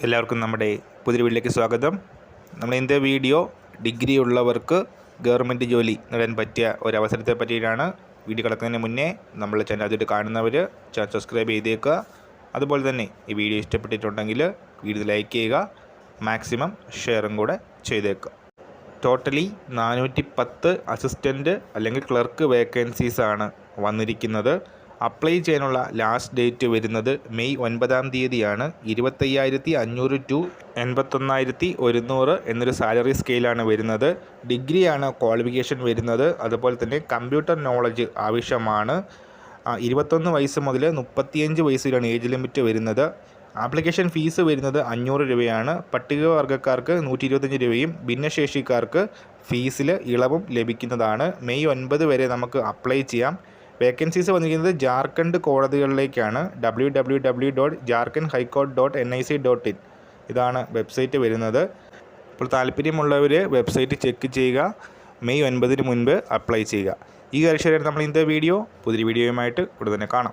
എല്ലാവർക്കും നമ്മുടെ പുതിയ വീട്ടിലേക്ക് സ്വാഗതം. നമ്മൾ ഇന്നത്തെ വീഡിയോ ഡിഗ്രി ഉള്ളവർക്ക് ഗവൺമെന്റ് ജോലി നേടാൻ പറ്റിയ ഒരു അവസരത്തെ പറ്റിയിട്ടാണ് വീഡിയോ കിടക്കുന്നതിന് മുന്നേ നമ്മൾ ചാനൽ ആദ്യമായിട്ട് കാണുന്നവർ ചാനൽ സബ്സ്ക്രൈബ് ചെയ്തേക്കുക. അതുപോലെ തന്നെ ഈ വീഡിയോ ഇഷ്ടപ്പെട്ടിട്ടുണ്ടെങ്കിൽ വീഡിയോ ലൈക്ക് ചെയ്യുക മാക്സിമം ഷെയറും കൂടെ ചെയ്തേക്കുക. ടോട്ടലി നാനൂറ്റി പത്ത് അസിസ്റ്റന്റ് അല്ലെങ്കിൽ ക്ലർക്ക് വേക്കൻസീസാണ് വന്നിരിക്കുന്നത്. അപ്ലൈ ചെയ്യാനുള്ള ലാസ്റ്റ് ഡേറ്റ് വരുന്നത് മെയ് ഒൻപതാം തീയതിയാണ്. ഇരുപത്തയ്യായിരത്തി അഞ്ഞൂറ് ടു എൺപത്തൊന്നായിരത്തി ഒരുന്നൂറ് എന്നൊരു സാലറി സ്കെയിലാണ് വരുന്നത്. ഡിഗ്രിയാണ് ക്വാളിഫിക്കേഷൻ വരുന്നത്. അതുപോലെ തന്നെ കമ്പ്യൂട്ടർ നോളജ് ആവശ്യമാണ്. ഇരുപത്തൊന്ന് വയസ്സ് മുതൽ മുപ്പത്തിയഞ്ച് വയസ്സിലാണ് ഏജ് ലിമിറ്റ് വരുന്നത്. ആപ്ലിക്കേഷൻ ഫീസ് വരുന്നത് അഞ്ഞൂറ് രൂപയാണ്. പട്ടികവർഗക്കാർക്ക് നൂറ്റി ഇരുപത്തഞ്ച് രൂപയും ഭിന്നശേഷിക്കാർക്ക് ഫീസിൽ ഇളവും ലഭിക്കുന്നതാണ്. മെയ് ഒൻപത് വരെ നമുക്ക് അപ്ലൈ ചെയ്യാം. വേക്കൻസീസ് വന്നിരിക്കുന്നത് Jharkhand കോടതികളിലേക്കാണ്. W W W dot Jharkhand high court dot N I C dot in ഇതാണ് വെബ്സൈറ്റ് വരുന്നത്. അപ്പോൾ താല്പര്യമുള്ളവർ വെബ്സൈറ്റ് ചെക്ക് ചെയ്യുക. മെയ് ഒൻപതിന് മുൻപ് അപ്ലൈ ചെയ്യുക. ഈ കാര്യം നമ്മൾ ഇന്നത്തെ വീഡിയോ പുതിയ വീഡിയോയുമായിട്ട് ഉടൻ തന്നെ കാണാം.